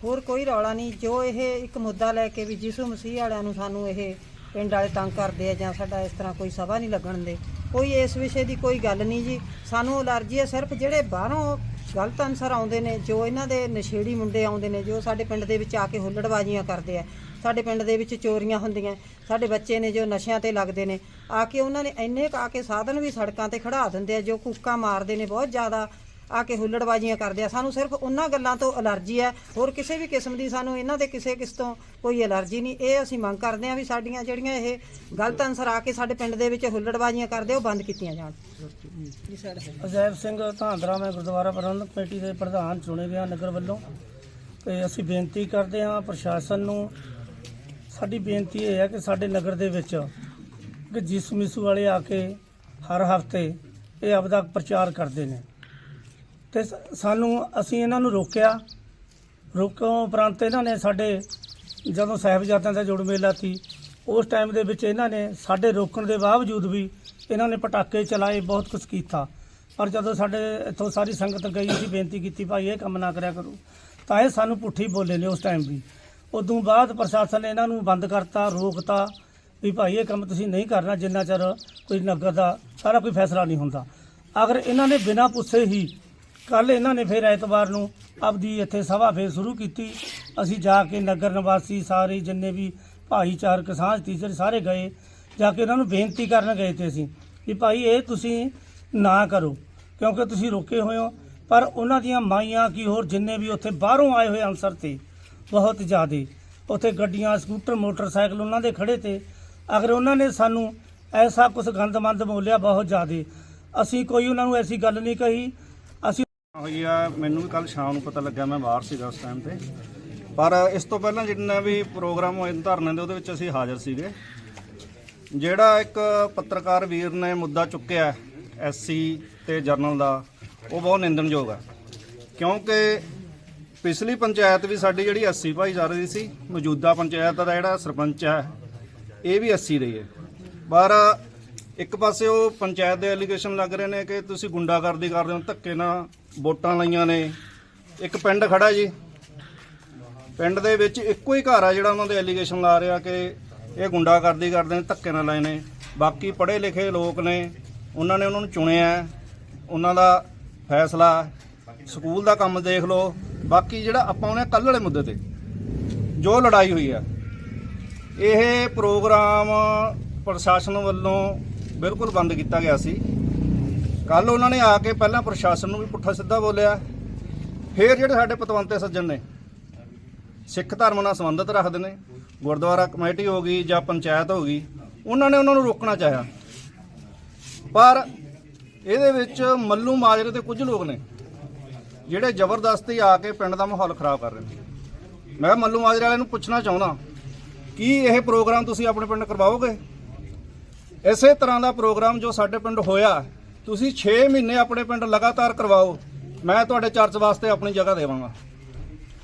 [SPEAKER 9] ਹੋਰ ਕੋਈ ਰੌਲਾ ਨਹੀਂ। ਜੋ ਇਹ ਇੱਕ ਮੁੱਦਾ ਲੈ ਕੇ ਵੀ ਯਿਸੂ ਮਸੀਹ ਵਾਲਿਆਂ ਨੂੰ ਸਾਨੂੰ ਇਹ ਪਿੰਡ ਵਾਲੇ ਤੰਗ ਕਰਦੇ ਆ ਜਾਂ ਸਾਡਾ ਇਸ ਤਰ੍ਹਾਂ ਕੋਈ ਸਭਾ ਨਹੀਂ ਲੱਗਣ ਦੇ। ਕੋਈ ਇਸ ਵਿਸ਼ੇ ਦੀ ਕੋਈ ਗੱਲ ਨਹੀਂ ਜੀ। ਸਾਨੂੰ ਅਲਰਜੀ ਹੈ ਸਿਰਫ ਜਿਹੜੇ ਬਾਹਰੋਂ ਗਲਤ ਅਨਸਰ ਆਉਂਦੇ ਨੇ, ਜੋ ਇਹਨਾਂ ਦੇ ਨਸ਼ੇੜੀ ਮੁੰਡੇ ਆਉਂਦੇ ਨੇ, ਜੋ ਸਾਡੇ ਪਿੰਡ ਦੇ ਵਿੱਚ ਆ ਕੇ ਹੁੱਲੜਬਾਜ਼ੀਆਂ ਕਰਦੇ ਆ, ਸਾਡੇ ਪਿੰਡ ਦੇ ਵਿੱਚ ਚੋਰੀਆਂ ਹੁੰਦੀਆਂ, ਸਾਡੇ ਬੱਚੇ ਨੇ ਜੋ ਨਸ਼ਿਆਂ ਤੇ ਲੱਗਦੇ ਨੇ, ਆ ਕੇ ਉਹਨਾਂ ਨੇ ਇੰਨੇ ਕੁ ਆ ਕੇ ਸਾਧਨ ਵੀ ਸੜਕਾਂ ਤੇ ਖੜਾ ਦਿੰਦੇ ਆ, ਜੋ ਕੁੱਕਾ ਮਾਰਦੇ ਨੇ, ਬਹੁਤ ਜ਼ਿਆਦਾ ਆ ਕੇ ਹੁੱਲੜਬਾਜ਼ੀਆਂ ਕਰਦੇ ਆ। ਸਾਨੂੰ ਸਿਰਫ ਉਹਨਾਂ ਗੱਲਾਂ ਤੋਂ ਅਲਰਜੀ ਹੈ। ਹੋਰ ਕਿਸੇ ਵੀ ਕਿਸਮ ਦੀ ਸਾਨੂੰ ਇਹਨਾਂ ਦੇ ਕਿਸੇ ਕਿਸ ਤੋਂ ਕੋਈ ਅਲਰਜੀ ਨਹੀਂ। ਇਹ ਅਸੀਂ ਮੰਗ ਕਰਦੇ ਆ ਵੀ ਸਾਡੀਆਂ ਜਿਹੜੀਆਂ ਇਹ ਗਲਤ ਅਨਸਰ ਆ ਕੇ ਸਾਡੇ ਪਿੰਡ ਦੇ ਵਿੱਚ ਹੁੱਲੜਬਾਜ਼ੀਆਂ ਕਰਦੇ ਉਹ ਬੰਦ ਕੀਤੀਆਂ ਜਾਣ।
[SPEAKER 10] ਅਜੈਬ ਸਿੰਘ ਧਾਂਦਰਾ ਮੈਂ ਗੁਰਦੁਆਰਾ ਪ੍ਰਬੰਧਕ ਕਮੇਟੀ ਦੇ ਪ੍ਰਧਾਨ ਚੁਣੇ ਗਿਆ ਨਗਰ ਵੱਲੋਂ। ਤੇ ਅਸੀਂ ਬੇਨਤੀ ਕਰਦੇ ਹਾਂ ਪ੍ਰਸ਼ਾਸਨ ਨੂੰ ਸਾਡੀ ਬੇਨਤੀ ਇਹ ਹੈ ਕਿ ਸਾਡੇ ਨਗਰ ਦੇ ਵਿੱਚ ਕਿ ਜਿਸ ਮਿਸੂ ਵਾਲੇ ਆ ਕੇ ਹਰ ਹਫ਼ਤੇ ਇਹ ਆਪਦਾ ਪ੍ਰਚਾਰ ਕਰਦੇ ਨੇ। ਤੇ ਸ- ਸਾਨੂੰ, ਅਸੀਂ ਇਹਨਾਂ ਨੂੰ ਰੋਕਿਆ। ਰੋਕੋਂ ਉਪਰੰਤ ਇਹਨਾਂ ਨੇ ਸਾਡੇ, ਜਦੋਂ ਸਾਹਿਬਜ਼ਾਦਿਆਂ ਦਾ ਜੁੜ ਮੇਲਾ ਸੀ, ਉਸ ਟਾਈਮ ਦੇ ਵਿੱਚ ਇਹਨਾਂ ਨੇ ਸਾਡੇ ਰੋਕਣ ਦੇ ਬਾਵਜੂਦ ਵੀ ਇਹਨਾਂ ਨੇ ਪਟਾਕੇ ਚਲਾਏ, ਬਹੁਤ ਕੁਝ ਕੀਤਾ। ਪਰ ਜਦੋਂ ਸਾਡੇ ਇੱਥੋਂ ਸਾਰੀ ਸੰਗਤ ਗਈ, ਅਸੀਂ ਬੇਨਤੀ ਕੀਤੀ, ਭਾਈ, ਇਹ ਕੰਮ ਨਾ ਕਰਿਆ ਕਰੋ। ਤਾਂ ਇਹ ਸਾਨੂੰ ਪੁੱਠੀ ਬੋਲੇ ਨੇ ਉਸ ਟਾਈਮ ਵੀ। ਉਦੋਂ ਬਾਅਦ ਪ੍ਰਸ਼ਾਸਨ ਨੇ ਇਹਨਾਂ ਨੂੰ ਬੰਦ ਕਰਤਾ, ਰੋਕਤਾ, ਵੀ ਭਾਈ, ਇਹ ਕੰਮ ਤੁਸੀਂ ਨਹੀਂ ਕਰਨਾ, ਜਿੰਨਾ ਚਿਰ ਕੋਈ ਨਗਰ ਦਾ ਸਾਰਾ ਕੋਈ ਫੈਸਲਾ ਨਹੀਂ ਹੁੰਦਾ। ਅਗਰ ਇਹਨਾਂ ਨੇ ਬਿਨਾਂ ਪੁੱਛੇ ਹੀ ਕੱਲ ਇਹਨਾਂ ਨੇ ਫਿਰ ਐਤਵਾਰ ਨੂੰ ਆਪਦੀ ਇੱਥੇ ਸਭਾ ਫੇਰ ਸ਼ੁਰੂ ਕੀਤੀ। ਅਸੀਂ ਜਾ ਕੇ ਨਗਰ ਨਿਵਾਸੀ ਸਾਰੇ ਜਿੰਨੇ ਵੀ ਭਾਈਚਾਰਕ, ਸਾਂਝ ਟੀਚਰ ਸਾਰੇ ਗਏ। ਜਾ ਕੇ ਉਹਨਾਂ ਨੂੰ ਬੇਨਤੀ ਕਰਨ ਗਏ ਤੇ ਅਸੀਂ ਵੀ ਭਾਈ ਇਹ ਤੁਸੀਂ ਨਾ ਕਰੋ, ਕਿਉਂਕਿ ਤੁਸੀਂ ਰੋਕੇ ਹੋਏ ਹੋ। ਪਰ ਉਹਨਾਂ ਦੀਆਂ ਮਾਈਆਂ ਕੀ ਹੋਰ ਜਿੰਨੇ ਵੀ ਉੱਥੇ ਬਾਹਰੋਂ ਆਏ ਹੋਏ ਅਨਸਰ ਤੇ, ਬਹੁਤ ਜ਼ਿਆਦੇ। ਉੱਥੇ ਗੱਡੀਆਂ, ਸਕੂਟਰ, ਮੋਟਰਸਾਈਕਲ ਉਹਨਾਂ ਦੇ ਖੜੇ ਤੇ। ਅਗਰ ਉਹਨਾਂ ਨੇ ਸਾਨੂੰ ਐਸਾ ਕੁਝ ਗੰਦਮੰਦ ਬੋਲਿਆ ਬਹੁਤ ਜ਼ਿਆਦੇ। ਅਸੀਂ ਕੋਈ ਉਹਨਾਂ ਨੂੰ ਐਸੀ ਗੱਲ ਨਹੀਂ ਕਹੀ
[SPEAKER 11] ਹੋਈ ਆ, ਮੈਨੂੰ ਵੀ ਕੱਲ ਸ਼ਾਮ ਨੂੰ ਪਤਾ ਲੱਗਾ ਮੈਂ ਬਾਹਰ ਸੀਗਾ ਉਸ ਟਾਈਮ ਤੇ। ਪਰ ਇਸ ਤੋਂ ਪਹਿਲਾਂ ਜਿੰਨਾ ਵੀ ਪ੍ਰੋਗਰਾਮ ਹੋਏ ਧਰਨੇ ਦੇ, ਉਹਦੇ ਵਿੱਚ ਅਸੀਂ ਹਾਜ਼ਰ ਸੀਗੇ। ਜਿਹੜਾ ਇੱਕ ਪੱਤਰਕਾਰ ਵੀਰ ਨੇ ਮੁੱਦਾ ਚੁੱਕਿਆ ਐਸਸੀ ਤੇ ਜਰਨਲ ਦਾ, ਉਹ ਬਹੁਤ ਨਿੰਦਣਯੋਗ ਆ। ਕਿਉਂਕਿ ਪਿਛਲੀ ਪੰਚਾਇਤ ਵੀ ਸਾਡੀ ਜਿਹੜੀ 80 ਭਾਈਚਾਰੇ ਦੀ ਸੀ, ਮੌਜੂਦਾ ਪੰਚਾਇਤ ਦਾ ਜਿਹੜਾ ਸਰਪੰਚ ਹੈ ਇਹ ਵੀ 80 ਰਹੀ ਹੈ ਪਰ ਇੱਕ ਪਾਸੇ ਉਹ ਪੰਚਾਇਤ ਦੇ ਐਲੀਗੇਸ਼ਨ ਲੱਗ ਰਹੇ ਨੇ ਕਿ ਤੁਸੀਂ ਗੁੰਡਾਗਰਦੀ ਕਰਦੇ ਹੋ, ਧੱਕੇ ਨਾਲ ਵੋਟਾਂ ਲਈਆਂ ਨੇ। ਇੱਕ ਪਿੰਡ ਖੜਾ ਜੀ। ਪਿੰਡ ਦੇ ਵਿੱਚ ਇੱਕੋ ਹੀ ਘਰ ਆ ਜਿਹੜਾ ਉਹਨਾਂ ਦੇ ਐਲੀਗੇਸ਼ਨ ਲਾ ਰਿਹਾ ਕਿ ਇਹ ਗੁੰਡਾਗਰਦੀ ਕਰਦੇ ਨੇ, ਧੱਕੇ ਨਾਲ ਲਾਏ ਨੇ। ਬਾਕੀ ਪੜ੍ਹੇ ਲਿਖੇ ਲੋਕ ਨੇ, ਉਹਨਾਂ ਨੇ ਉਹਨਾਂ ਨੂੰ ਚੁਣਿਆ ਉਹਨਾਂ ਦਾ ਫੈਸਲਾ, ਸਕੂਲ ਦਾ ਕੰਮ ਦੇਖ ਲਓ। ਬਾਕੀ ਜਿਹੜਾ ਆਪਾਂ ਉਹਨੇ ਕੱਲ੍ਹ ਵਾਲੇ ਮੁੱਦੇ ਤੇ ਜੋ ਲੜਾਈ ਹੋਈ ਆ, ਇਹ ਪ੍ਰੋਗਰਾਮ ਪ੍ਰਸ਼ਾਸਨ ਵੱਲੋਂ ਬਿਲਕੁਲ ਬੰਦ ਕੀਤਾ ਗਿਆ ਸੀ। ਕੱਲ ਉਹਨਾਂ ਨੇ ਆ ਕੇ ਪਹਿਲਾਂ ਪ੍ਰਸ਼ਾਸਨ ਨੂੰ ਵੀ ਪੁੱਠਾ ਸਿੱਧਾ ਬੋਲਿਆ। ਫਿਰ ਜਿਹੜੇ ਸਾਡੇ ਪਤਵੰਤੇ ਸੱਜਣ ਨੇ, ਸਿੱਖ ਧਰਮ ਨਾਲ ਸੰਬੰਧਿਤ ਰੱਖਦੇ ਨੇ, ਗੁਰਦੁਆਰਾ ਕਮੇਟੀ ਹੋ ਗਈ ਜਾਂ ਪੰਚਾਇਤ ਹੋ ਗਈ, ਉਹਨਾਂ ਨੇ ਉਹਨਾਂ ਨੂੰ ਰੋਕਣਾ ਚਾਹਿਆ। ਪਰ ਇਹਦੇ ਵਿੱਚ ਮੱਲੂ ਮਾਜਰੇ ਦੇ ਕੁਝ ਲੋਕ ਨੇ, ਜਿਹੜੇ ਜ਼ਬਰਦਸਤੀ ਆ ਕੇ ਪਿੰਡ ਦਾ ਮਾਹੌਲ ਖਰਾਬ ਕਰ ਰਹੇ ਨੇ। ਮੈਂ ਮੱਲੂ ਮਾਜਰੇ ਵਾਲਿਆਂ ਨੂੰ ਪੁੱਛਣਾ ਚਾਹੁੰਦਾ, ਕੀ ਇਹ ਪ੍ਰੋਗਰਾਮ ਤੁਸੀਂ ਆਪਣੇ ਪਿੰਡ ਕਰਵਾਓਗੇ? ਇਸੇ ਤਰ੍ਹਾਂ ਦਾ ਪ੍ਰੋਗਰਾਮ ਜੋ ਸਾਡੇ ਪਿੰਡ ਹੋਇਆ, ਤੁਸੀਂ 6 ਮਹੀਨੇ ਆਪਣੇ ਪਿੰਡ ਲਗਾਤਾਰ ਕਰਵਾਓ, ਮੈਂ ਤੁਹਾਡੇ ਚਰਚ ਵਾਸਤੇ ਆਪਣੀ ਜਗ੍ਹਾ ਦੇਵਾਂਗਾ।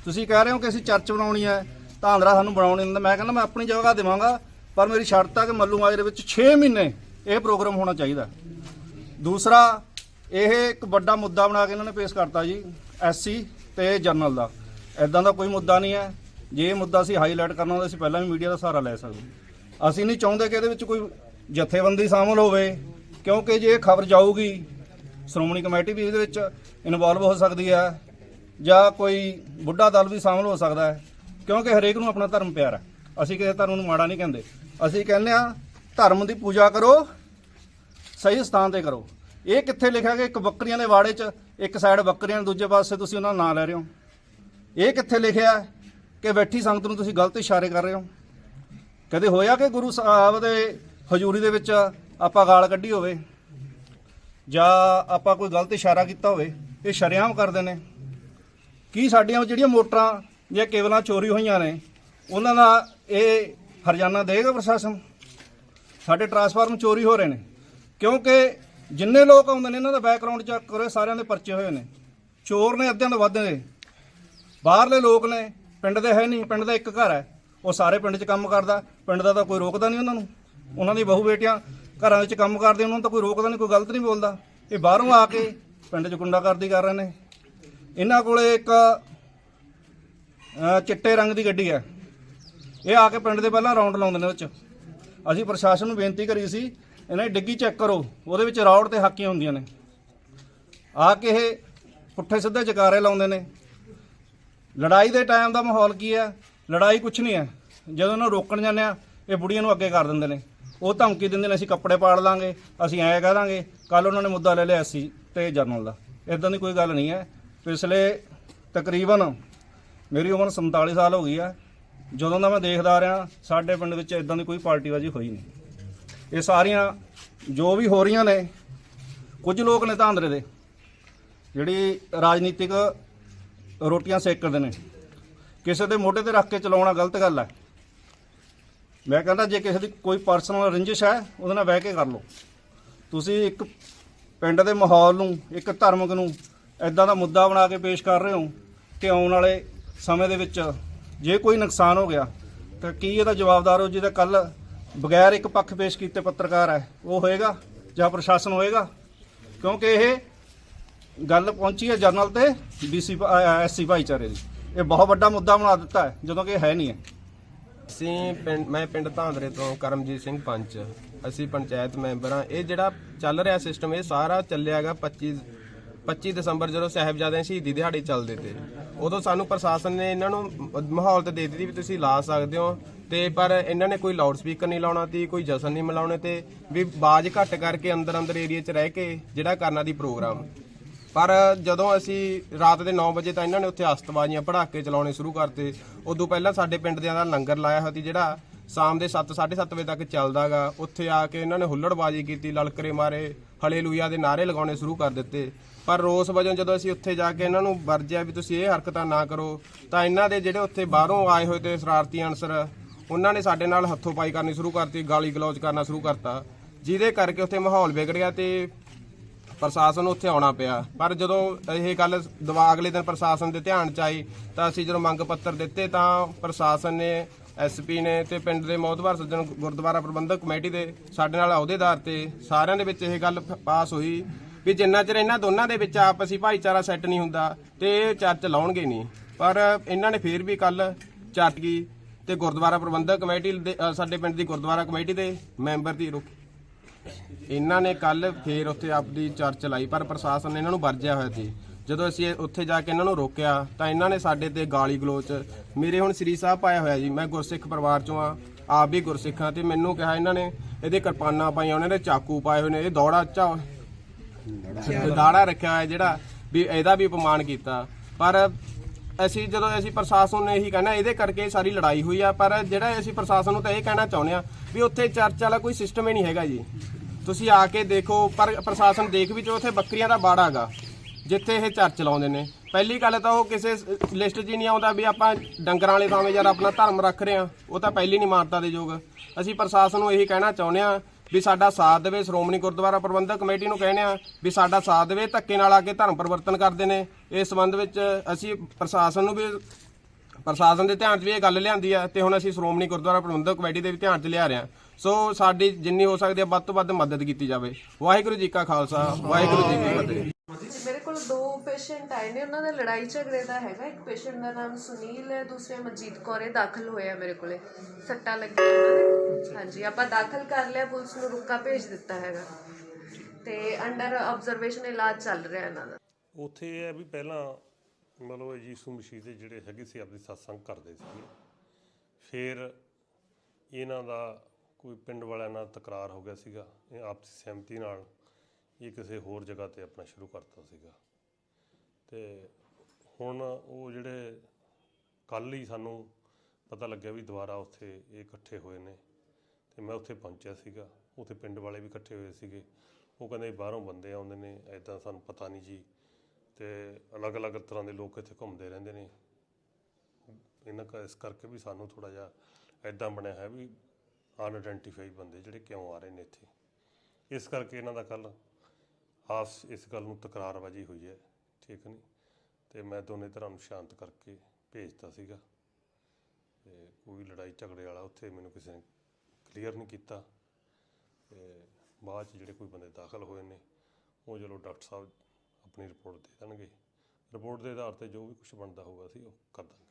[SPEAKER 11] ਤੁਸੀਂ ਕਹਿ ਰਹੇ ਹੋ ਕਿ ਅਸੀਂ ਚਰਚ ਬਣਾਉਣੀ ਹੈ, ਧਾਂਦਰਾ ਸਾਨੂੰ ਬਣਾਉਣੀ ਨਹੀਂ ਦਿੰਦਾ ਮੈਂ ਕਹਿੰਦਾ ਮੈਂ ਆਪਣੀ ਜਗ੍ਹਾ ਦੇਵਾਂਗਾ, ਪਰ ਮੇਰੀ ਸ਼ਰਤ ਹੈ ਕਿ ਮੱਲੂ ਮਾਜਰੇ ਵਿੱਚ 6 ਮਹੀਨੇ ਇਹ ਪ੍ਰੋਗਰਾਮ ਹੋਣਾ ਚਾਹੀਦਾ। ਦੂਸਰਾ, ਇਹ ਇੱਕ ਵੱਡਾ ਮੁੱਦਾ ਬਣਾ ਕੇ ਇਹਨਾਂ ਨੇ ਪੇਸ਼ ਕਰਤਾ ਜੀ ਐਸਸੀ ਤੇ ਜਰਨਲ ਦਾ। ਐਦਾਂ ਦਾ ਕੋਈ ਮੁੱਦਾ ਨਹੀਂ ਹੈ, ਜੇ ਇਹ ਮੁੱਦਾ ਅਸੀਂ ਹਾਈਲਾਈਟ ਕਰਨਾ ਹੁੰਦਾ, ਅਸੀਂ ਪਹਿਲਾਂ ਵੀ ਮੀਡੀਆ ਦਾ ਸਹਾਰਾ ਲੈ ਸਕਦੇ ਅਸੀਂ ਨਹੀਂ ਚਾਹੁੰਦੇ ਕਿ ਇਹਦੇ ਵਿੱਚ ਕੋਈ ਜਥੇਬੰਦੀ ਸ਼ਾਮਲ ਹੋਵੇ, ਕਿਉਂਕਿ ਜੇ ਇਹ ਖਬਰ ਜਾਊਗੀ, ਸ਼੍ਰੋਮਣੀ ਕਮੇਟੀ ਵੀ ਇਹਦੇ ਵਿੱਚ ਇਨਵੋਲਵ ਹੋ ਸਕਦੀ ਹੈ, ਜਾਂ ਕੋਈ ਬੁੱਢਾ ਦਲ ਵੀ ਸ਼ਾਮਲ ਹੋ ਸਕਦਾ ਹੈ, ਕਿਉਂਕਿ ਹਰੇਕ ਨੂੰ ਆਪਣਾ ਧਰਮ ਪਿਆਰਾ ਹੈ। ਅਸੀਂ ਕਿਸੇ ਧਰਮ ਨੂੰ ਮਾੜਾ ਨਹੀਂ ਕਹਿੰਦੇ। ਅਸੀਂ ਕਹਿੰਦੇ ਆ ਧਰਮ ਦੀ ਪੂਜਾ ਕਰੋ, ਸਹੀ ਸਥਾਨ ਤੇ ਕਰੋ। ਇਹ ਕਿੱਥੇ ਲਿਖਿਆ ਕਿ ਇੱਕ ਬੱਕਰੀਆਂ ਦੇ ਵਾੜੇ 'ਚ, ਇੱਕ ਸਾਈਡ ਬੱਕਰੀਆਂ, ਦੂਜੇ ਪਾਸੇ ਤੁਸੀਂ ਉਹਨਾਂ ਦਾ ਨਾਂ ਲੈ ਰਹੇ ਹੋ। ਇਹ ਕਿੱਥੇ ਲਿਖਿਆ ਕਿ ਬੈਠੀ ਸੰਗਤ ਨੂੰ ਤੁਸੀਂ ਗਲਤ ਇਸ਼ਾਰੇ ਕਰ ਰਹੇ ਹੋ? ਕਦੇ ਹੋਇਆ ਕਿ ਗੁਰੂ ਸਾਹਿਬ ਦੇ ਹਜ਼ੂਰੀ ਦੇ ਵਿੱਚ ਆਪਾਂ ਗਾਲ ਕੱਢੀ ਹੋਵੇ ਜਾਂ ਆਪਾਂ ਕੋਈ ਗਲਤ ਇਸ਼ਾਰਾ ਕੀਤਾ ਹੋਵੇ, ਇਹ ਸ਼ਰੇਆਮ ਕਰਦੇ ਨੇ। ਕੀ ਸਾਡੀਆਂ ਜਿਹੜੀਆਂ ਮੋਟਰਾਂ ਜਾਂ ਕੇਬਲਾਂ ਚੋਰੀ ਹੋਈਆਂ ਨੇ, ਉਹਨਾਂ ਦਾ ਇਹ ਹਰਜਾਨਾ ਦੇਗਾ ਪ੍ਰਸ਼ਾਸਨ? ਸਾਡੇ ਟਰਾਂਸਫਾਰਮ ਚੋਰੀ ਹੋ ਰਹੇ ਨੇ। ਕਿਉਂਕਿ ਜਿੰਨੇ ਲੋਕ ਆਉਂਦੇ ਨੇ, ਇਹਨਾਂ ਦਾ ਬੈਕਗ੍ਰਾਉਂਡ ਚੈੱਕ ਕਰੋ ਸਾਰਿਆਂ ਦੇ ਪਰਚੇ ਹੋਏ ਨੇ। ਚੋਰ ਨੇ ਅੱਧਿਆਂ ਤੋਂ ਵੱਧ ਨੇ। ਬਾਹਰਲੇ ਲੋਕ ਨੇ, ਪਿੰਡ ਦੇ ਹੈ ਨਹੀਂ, ਪਿੰਡ ਦਾ ਇੱਕ ਘਰ ਹੈ। ਉਹ ਸਾਰੇ ਪਿੰਡ 'ਚ ਕੰਮ ਕਰਦਾ, ਪਿੰਡ ਦਾ ਤਾਂ ਕੋਈ ਰੋਕਦਾ ਨਹੀਂ ਉਹਨਾਂ ਨੂੰ। ਉਹਨਾਂ ਦੀ ਬਹੂ ਬੇਟੀਆਂ ਘਰਾਂ ਵਿੱਚ ਕੰਮ ਕਰਦੇ, ਉਹਨਾਂ ਨੂੰ ਤਾਂ ਕੋਈ ਰੋਕਦਾ ਨਹੀਂ, ਕੋਈ ਗਲਤ ਨਹੀਂ ਬੋਲਦਾ। ਇਹ ਬਾਹਰੋਂ ਆ ਕੇ ਪਿੰਡ 'ਚ ਗੁੰਡਾਗਰਦੀ ਕਰ ਰਹੇ ਨੇ। ਇਹਨਾਂ ਕੋਲੇ ਇੱਕ ਚਿੱਟੇ ਰੰਗ ਦੀ ਗੱਡੀ ਹੈ। ਇਹ ਆ ਕੇ ਪਿੰਡ ਦੇ ਪਹਿਲਾਂ ਰਾਉਂਡ ਲਾਉਂਦੇ ਨੇ ਉਹ 'ਚ। ਅਸੀਂ ਪ੍ਰਸ਼ਾਸਨ ਨੂੰ ਬੇਨਤੀ ਕਰੀ ਸੀ, ਇਹਨਾਂ ਦੀ ਡਿੱਗੀ ਚੈੱਕ ਕਰੋ, ਉਹਦੇ ਵਿੱਚ ਰੌਡ ਤੇ ਹਾਕੀਆਂ ਹੁੰਦੀਆਂ ਨੇ। ਆ ਕੇ ਇਹ ਪੁੱਠੇ ਸਿੱਧੇ ਜਕਾਰੇ ਲਾਉਂਦੇ ਨੇ। ਲੜਾਈ ਦੇ ਟਾਈਮ ਦਾ ਮਾਹੌਲ ਕੀ ਹੈ? ਲੜਾਈ ਕੁਛ ਨਹੀਂ ਹੈ। ਜਦੋਂ ਇਹਨਾਂ ਨੂੰ ਰੋਕਣ ਜਾਂਦੇ ਆ ਇਹ ਬੁੜੀਆਂ ਨੂੰ ਅੱਗੇ ਕਰ ਦਿੰਦੇ ਨੇ। ਉਹ ਧਮਕੀ ਦਿੰਦੇ ਨੇ, ਅਸੀਂ ਕੱਪੜੇ ਪਾੜ ਲਾਂਗੇ, ਅਸੀਂ ਐਂ ਕਹਿ ਦਾਂਗੇ ਕੱਲ ਉਹਨਾਂ ਨੇ ਮੁੱਦਾ ਲੈ ਲਿਆ ਸੀ ਤੇ ਜਰਨਲ ਦਾ। ਇਦਾਂ ਦੀ ਕੋਈ ਗੱਲ ਨਹੀਂ ਹੈ। ਪਿਛਲੇ ਤਕਰੀਬਨ ਮੇਰੀ ਉਮਰ 47 ਸਾਲ ਹੋ ਗਈ ਆ। ਜਦੋਂ ਦਾ ਮੈਂ ਦੇਖਦਾ ਆ ਰਿਹਾ, ਸਾਡੇ ਪਿੰਡ ਵਿੱਚ ਇਦਾਂ ਦੀ ਕੋਈ ਪਾਰਟੀਬਾਜ਼ੀ ਹੋਈ ਨਹੀਂ। ਇਹ ਸਾਰੀਆਂ ਜੋ ਵੀ ਹੋ ਰਹੀਆਂ ਨੇ, ਕੁਝ ਲੋਕ ਨੇ ਧਾਂਦਰੇ ਦੇ, ਜਿਹੜੀ ਰਾਜਨੀਤਿਕ ਰੋਟੀਆਂ ਸੇਕਦੇ ਨੇ। ਕਿਸੇ ਦੇ ਮੋਢੇ ਤੇ ਰੱਖ ਕੇ ਚਲਾਉਣਾ ਗਲਤ ਗੱਲ ਹੈ ਮੈਂ ਕਹਿੰਦਾ ਜੇ ਕਿਸੇ ਦੀ ਕੋਈ ਪਰਸਨਲ ਰੰਜਿਸ਼ ਹੈ, ਉਹਦੇ ਨਾਲ ਬਹਿ ਕੇ ਕਰ ਲਓ। ਤੁਸੀਂ ਇੱਕ ਪਿੰਡ ਦੇ ਮਾਹੌਲ ਨੂੰ, ਇੱਕ ਧਰਮਕ ਨੂੰ ਐਦਾਂ ਦਾ ਮੁੱਦਾ ਬਣਾ ਕੇ ਪੇਸ਼ ਕਰ ਰਹੇ ਹੋ ਕਿ ਆਉਣ ਵਾਲੇ ਸਮੇਂ ਦੇ ਵਿੱਚ ਜੇ ਕੋਈ ਨੁਕਸਾਨ ਹੋ ਗਿਆ, ਤਾਂ ਕੀ ਇਹਦਾ ਜਵਾਬਦਾਰ ਹੋ ਜਿਹਦਾ ਕੱਲ ਬਗੈਰ ਇੱਕ ਪੱਖ ਪੇਸ਼ ਕੀਤੇ ਪੱਤਰਕਾਰ ਹੈ, ਉਹ ਹੋਏਗਾ ਜਾਂ ਪ੍ਰਸ਼ਾਸਨ ਹੋਏਗਾ? ਕਿਉਂਕਿ ਇਹ ਗੱਲ ਪਹੁੰਚੀ ਹੈ ਜਰਨਲ ਤੇ ਬੀਸੀ ਐਸਸੀ ਭਾਈਚਾਰੇ ਦੀ। ਇਹ ਬਹੁਤ ਵੱਡਾ ਮੁੱਦਾ ਬਣਾ ਦਿੱਤਾ ਹੈ, ਜਦੋਂ ਕਿ ਇਹ ਹੈ ਨਹੀਂ ਹੈ।
[SPEAKER 12] ਅਸੀਂ ਪਿੰਡ ਮੈਂ ਪਿੰਡ ਧਾਂਦਰੇ ਤੋਂ ਕਰਮਜੀਤ ਸਿੰਘ ਪੰਚ, ਅਸੀਂ ਪੰਚਾਇਤ ਮੈਂਬਰ ਹਾਂ। ਇਹ ਜਿਹੜਾ ਚੱਲ ਰਿਹਾ ਸਿਸਟਮ ਇਹ ਸਾਰਾ ਚੱਲਿਆਗਾ 25 25 ਦਸੰਬਰ ਜਦੋਂ ਸਾਹਿਬਜ਼ਾਦਿਆਂ ਸ਼ਹੀਦੀ ਦਿਹਾੜੇ ਚੱਲਦੇ ਤੇ। ਉਦੋਂ ਸਾਨੂੰ ਪ੍ਰਸ਼ਾਸਨ ਨੇ ਇਹਨਾਂ ਨੂੰ ਮਾਹੌਲ ਤੇ ਦੇ ਦਿੱਤੀ ਵੀ ਤੁਸੀਂ ਲਾ ਸਕਦੇ ਹੋ ਤੇ ਪਰ ਇਹਨਾਂ ਨੇ ਕੋਈ ਲਾਊਡ ਸਪੀਕਰ ਨਹੀਂ ਲਾਉਣਾ ਤੀ, ਕੋਈ ਜਸ਼ਨ ਨਹੀਂ ਮਿਲਾਉਣੇ ਤੇ ਵੀ ਬਾਜ਼ ਘੱਟ ਕਰਕੇ ਅੰਦਰ ਅੰਦਰ ਏਰੀਆ 'ਚ ਰਹਿ ਕੇ ਜਿਹੜਾ ਕਰਨਾ ਦੀ ਪ੍ਰੋਗਰਾਮ ਪਰ ਜਦੋਂ ਅਸੀਂ ਰਾਤ ਦੇ 9 ਵਜੇ ਤਾਂ ਇਹਨਾਂ ਨੇ ਉੱਥੇ ਅਸਤਬਾਜ਼ੀਆਂ ਪੜਾਕੇ ਚਲਾਉਣੇ ਸ਼ੁਰੂ ਕਰਤੇ, ਉਦੋਂ ਪਹਿਲਾਂ ਸਾਡੇ ਪਿੰਡ ਦੇ ਦਾ ਲੰਗਰ ਲਾਇਆ ਹੋਇਆ ਸੀ ਜਿਹੜਾ ਸ਼ਾਮ ਦੇ 7 7:30 ਵਜੇ ਤੱਕ ਚੱਲਦਾਗਾ। ਉੱਥੇ ਆ ਕੇ ਇਹਨਾਂ ਨੇ ਹੁੱਲੜਬਾਜ਼ੀ ਕੀਤੀ, ਲਲਕਰੇ ਮਾਰੇ ਹਲੇਲੂਇਆ ਦੇ ਨਾਰੇ ਲਗਾਉਣੇ ਸ਼ੁਰੂ ਕਰ ਦਿੱਤੇ। ਪਰ ਰੋਸ ਵਜੋਂ ਜਦੋਂ ਅਸੀਂ ਉੱਥੇ ਜਾ ਕੇ ਇਹਨਾਂ ਨੂੰ ਵਰਜਿਆ ਵੀ ਤੁਸੀਂ ਇਹ ਹਰਕਤਾਂ ਨਾ ਕਰੋ, ਤਾਂ ਇਹਨਾਂ ਦੇ ਜਿਹੜੇ ਉੱਥੇ ਬਾਹਰੋਂ ਆਏ ਹੋਏ ਤੇ ਸ਼ਰਾਰਤੀ ਅਨਸਰ, ਉਹਨਾਂ ਨੇ ਸਾਡੇ ਨਾਲ ਹੱਥੋਂ ਪਾਈ ਕਰਨੀ ਸ਼ੁਰੂ ਕਰਤੀ, ਗਾਲੀ ਗਲੌਜ ਕਰਨਾ ਸ਼ੁਰੂ ਕਰਤਾ, ਜਿਹਦੇ ਕਰਕੇ ਉੱਥੇ ਮਾਹੌਲ ਵਿਗੜ ਗਿਆ ਤੇ ਪ੍ਰਸ਼ਾਸਨ ਉੱਥੇ ਆਉਣਾ ਪਿਆ। ਪਰ ਜਦੋਂ ਇਹ ਗੱਲ ਦਵਾ ਅਗਲੇ ਦਿਨ ਪ੍ਰਸ਼ਾਸਨ ਦੇ ਧਿਆਨ ਚ ਆਈ, ਤਾਂ ਅਸੀਂ ਜਦੋਂ ਮੰਗ ਪੱਤਰ ਦਿੱਤੇ, ਤਾਂ ਪ੍ਰਸ਼ਾਸਨ ਨੇ ਐਸਪੀ ਨੇ ਤੇ ਪਿੰਡ ਦੇ ਮੌਤਵਾਰ ਸੱਜਣ ਗੁਰਦੁਆਰਾ ਪ੍ਰਬੰਧਕ ਕਮੇਟੀ ਦੇ ਸਾਡੇ ਨਾਲ ਅਹੁਦੇਦਾਰ ਤੇ ਸਾਰਿਆਂ ਦੇ ਵਿੱਚ ਇਹ ਗੱਲ ਪਾਸ ਹੋਈ ਵੀ ਜਿੰਨਾ ਚਿਰ ਇਹਨਾਂ ਦੋਨਾਂ ਦੇ ਵਿੱਚ ਆਪਸੀ ਭਾਈਚਾਰਾ ਸੈੱਟ ਨਹੀਂ ਹੁੰਦਾ, ਤੇ ਇਹ ਚਰਚ ਲਾਉਣਗੇ ਨਹੀਂ। ਪਰ ਇਹਨਾਂ ਨੇ ਫੇਰ ਵੀ ਕੱਲ ਚਰਚ ਗਈ ਤੇ ਗੁਰਦੁਆਰਾ ਪ੍ਰਬੰਧਕ ਕਮੇਟੀ ਦੇ ਸਾਡੇ ਪਿੰਡ ਦੀ ਗੁਰਦੁਆਰਾ ਕਮੇਟੀ ਦੇ ਮੈਂਬਰ ਦੀ ਰੁਕ ਇਹਨਾਂ ਨੇ ਕੱਲ ਫੇਰ ਉੱਥੇ ਆਪਦੀ ਚਰਚ ਲਾਈ ਪਰ ਪ੍ਰਸ਼ਾਸਨ ਨੇ ਇਹਨਾਂ ਨੂੰ ਵਰਜਿਆ ਹੋਇਆ ਸੀ। ਜਦੋਂ ਅਸੀਂ ਉੱਥੇ ਜਾ ਕੇ ਇਹਨਾਂ ਨੂੰ ਰੋਕਿਆ ਤਾਂ ਇਹਨਾਂ ਨੇ ਸਾਡੇ ਤੇ ਗਾਲੀ ਗਲੋਚ। ਮੇਰੇ ਹੁਣ ਸ੍ਰੀ ਸਾਹਿਬ ਪਾਇਆ ਹੋਇਆ ਜੀ ਮੈਂ ਗੁਰਸਿੱਖ ਪਰਿਵਾਰ ਚੋਂ ਆ ਆਪ ਵੀ ਗੁਰਸਿੱਖਾਂ ਤੇ ਮੈਨੂੰ ਕਿਹਾ ਇਹਨਾਂ ਨੇ ਇਹਦੇ ਕਿਰਪਾਨਾਂ ਪਾਈਆਂ ਉਹਨਾਂ ਨੇ ਚਾਕੂ ਪਾਏ ਹੋਏ ਨੇ ਇਹ ਦੌੜਾ ਚਾ ਦਾੜਾ। ਰੱਖਿਆ ਹੋਇਆ ਜਿਹੜਾ ਵੀ ਇਹਦਾ ਵੀ ਅਪਮਾਨ ਕੀਤਾ। ਪਰ ਅਸੀਂ ਜਦੋਂ ਅਸੀਂ ਪ੍ਰਸ਼ਾਸਨ ਨੇ ਇਹੀ ਕਹਿਣਾ ਇਹਦੇ ਕਰਕੇ ਸਾਰੀ ਲੜਾਈ ਹੋਈ ਆ ਪਰ ਜਿਹੜਾ ਅਸੀਂ ਪ੍ਰਸ਼ਾਸਨ ਨੂੰ ਤਾਂ ਇਹ ਕਹਿਣਾ ਚਾਹੁੰਦੇ ਆ ਵੀ ਉੱਥੇ ਚਰਚ ਵਾਲਾ ਕੋਈ ਸਿਸਟਮ ਹੀ ਨਹੀਂ ਹੈਗਾ ਜੀ। ਤੁਸੀਂ ਆ ਕੇ ਦੇਖੋ, ਪਰ ਪ੍ਰਸ਼ਾਸਨ ਦੇਖ ਵੀ ਜੋ ਉੱਥੇ ਬੱਕਰੀਆਂ ਦਾ ਬਾੜਾ ਹੈਗਾ, ਜਿੱਥੇ ਇਹ ਚਰਚ ਲਾਉਂਦੇ ਨੇ। ਪਹਿਲੀ ਗੱਲ ਤਾਂ ਉਹ ਕਿਸੇ ਲਿਸਟ 'ਚ ਹੀ ਨਹੀਂ ਆਉਂਦਾ ਵੀ ਆਪਾਂ ਡੰਗਰਾਂ ਵਾਲੇ ਥਾਵੇਂ ਯਾਰ ਆਪਣਾ ਧਰਮ ਰੱਖ ਰਹੇ ਆ ਉਹ ਤਾਂ ਪਹਿਲੀ ਨਹੀਂ ਮਾਨਤਾ ਦੇ ਯੋਗ। ਅਸੀਂ ਪ੍ਰਸ਼ਾਸਨ ਨੂੰ ਇਹੀ ਕਹਿਣਾ ਚਾਹੁੰਦੇ ਆ ਵੀ ਸਾਡਾ ਸਾਥ ਦੇਵੇ, ਸ਼੍ਰੋਮਣੀ ਗੁਰਦੁਆਰਾ ਪ੍ਰਬੰਧਕ ਕਮੇਟੀ ਨੂੰ ਕਹਿੰਦੇ ਆ ਵੀ ਸਾਡਾ ਸਾਥ ਦੇਵੇ, ਧੱਕੇ ਨਾਲ ਆ ਕੇ ਧਰਮ ਪਰਿਵਰਤਨ ਕਰਦੇ ਨੇ। ਇਸ ਸੰਬੰਧ ਵਿੱਚ ਅਸੀਂ ਪ੍ਰਸ਼ਾਸਨ ਨੂੰ ਵੀ ਪ੍ਰਸ਼ਾਸਨ ਦੇ ਧਿਆਨ 'ਚ ਵੀ ਇਹ ਗੱਲ ਲਿਆਂਦੀ ਆ ਤੇ ਹੁਣ ਅਸੀਂ ਸ਼੍ਰੋਮਣੀ ਗੁਰਦੁਆਰਾ ਪ੍ਰਬੰਧਕ ਕਮੇਟੀ ਦੇ ਵੀ ਧਿਆਨ 'ਚ ਲਿਆ ਰਹੇ ਆ। ਸੋ ਸਾਡੀ ਜਿੰਨੀ ਹੋ ਸਕਦੀ ਹੈ ਵੱਧ ਤੋਂ ਵੱਧ ਮਦਦ ਕੀਤੀ ਜਾਵੇ। ਵਾਹਿਗੁਰੂ ਜੀ ਕਾ ਖਾਲਸਾ ਵਾਹਿਗੁਰੂ ਜੀ ਕੀ ਫਤਿਹ।
[SPEAKER 13] ਮੇਰੇ ਕੋਲ ਦੋ ਪੇਸ਼ੈਂਟ ਆਏ ਨੇ ਉਹਨਾਂ ਦਾ ਲੜਾਈ ਝਗੜੇ ਦਾ ਹੈਗਾ। ਇੱਕ ਪੇਸ਼ੈਂਟ ਦਾ ਨਾਮ ਸੁਨੀਲ ਹੈ ਦੂਸਰੇ ਮਨਜੀਤ ਕੌਰ ਹੈ ਦਾਖਲ ਹੋਇਆ ਮੇਰੇ ਕੋਲੇ। ਸੱਟਾਂ ਲੱਗੀਆਂ ਉਹਨਾਂ ਦੇ। ਹਾਂਜੀ ਆਪਾਂ ਦਾਖਲ ਕਰ ਲਿਆ ਪੁਲਿਸ ਨੂੰ ਰੁਕਾ ਭੇਜ ਦਿੱਤਾ ਹੈਗਾ। ਤੇ ਅੰਡਰ ਆਬਜ਼ਰਵੇਸ਼ਨ ਇਲਾਜ ਚੱਲ ਰਿਹਾ ਇਹਨਾਂ ਦਾ।
[SPEAKER 14] ਉੱਥੇ ਇਹ ਹੈ ਵੀ ਪਹਿਲਾਂ ਮਤਲਬ ਯੀਸੂ ਮਸੀਹ ਦੇ ਜਿਹੜੇ ਹੈਗੇ ਸੀ ਆਪਣੀ satsang ਕਰਦੇ ਸੀਗੇ ਫਿਰ ਇਹਨਾਂ ਦਾ ਕੋਈ ਪਿੰਡ ਵਾਲਿਆਂ ਨਾਲ ਤਕਰਾਰ ਹੋ ਗਿਆ ਸੀਗਾ, ਇਹ ਆਪਸੀ ਸਹਿਮਤੀ ਨਾਲ ਇਹ ਕਿਸੇ ਹੋਰ ਜਗ੍ਹਾ ਤੇ ਆਪਣਾ ਸ਼ੁਰੂ ਕਰਤਾ ਸੀਗਾ। ਤੇ ਹੁਣ ਉਹ ਜਿਹੜੇ ਕੱਲ ਹੀ ਸਾਨੂੰ ਪਤਾ ਲੱਗਿਆ ਵੀ ਦੁਬਾਰਾ ਉੱਥੇ ਇਹ ਇਕੱਠੇ ਹੋਏ ਨੇ, ਤੇ ਮੈਂ ਉੱਥੇ ਪਹੁੰਚਿਆ ਸੀਗਾ। ਉੱਥੇ ਪਿੰਡ ਵਾਲੇ ਵੀ ਇਕੱਠੇ ਹੋਏ ਸੀਗੇ। ਉਹ ਕਹਿੰਦੇ ਬਾਹਰੋਂ ਬੰਦੇ ਆਉਂਦੇ ਨੇ ਐਦਾਂ ਸਾਨੂੰ ਪਤਾ ਨਹੀਂ ਜੀ। ਤੇ ਅਲੱਗ-ਅਲੱਗ ਤਰ੍ਹਾਂ ਦੇ ਲੋਕ ਇੱਥੇ ਘੁੰਮਦੇ ਰਹਿੰਦੇ ਨੇ। ਇਹਨਾਂ ਕਾ, ਇਸ ਕਰਕੇ ਵੀ ਸਾਨੂੰ ਥੋੜਾ ਜਿਹਾ ਐਦਾਂ ਬਣਿਆ ਹੈ ਵੀ ਅਨਆਇਡੈਂਟੀਫਾਈ ਬੰਦੇ ਜਿਹੜੇ ਕਿਉਂ ਆ ਰਹੇ ਨੇ ਇੱਥੇ। ਇਸ ਕਰਕੇ ਇਹਨਾਂ ਦਾ ਕੱਲ ਆਸ ਇਸ ਗੱਲ ਨੂੰ ਤਕਰਾਰਬਾਜੀ ਹੋਈ ਹੈ, ਠੀਕ ਨਹੀਂ? ਤੇ ਮੈਂ ਦੋਨੇ ਤਰ੍ਹਾਂ ਨੂੰ ਸ਼ਾਂਤ ਕਰਕੇ ਭੇਜਤਾ ਸੀਗਾ। ਤੇ ਕੋਈ ਲੜਾਈ ਝਗੜੇ ਵਾਲਾ ਉੱਥੇ ਮੈਨੂੰ ਕਿਸੇ ਨੇ ਕਲੀਅਰ ਨਹੀਂ ਕੀਤਾ। ਤੇ ਬਾਅਦ ਚ ਜਿਹੜੇ ਕੋਈ ਬੰਦੇ ਦਾਖਲ ਹੋਏ ਨੇ, ਉਹ ਚਲੋ ਡਾਕਟਰ ਸਾਹਿਬ ਆਪਣੀ ਰਿਪੋਰਟ ਦੇ ਦੇਣਗੇ। ਰਿਪੋਰਟ ਦੇ ਆਧਾਰ ਤੇ ਜੋ ਵੀ ਕੁਝ ਬਣਦਾ ਹੋਊਗਾ ਅਸੀਂ ਉਹ ਕਰ ਦਾਂਗੇ।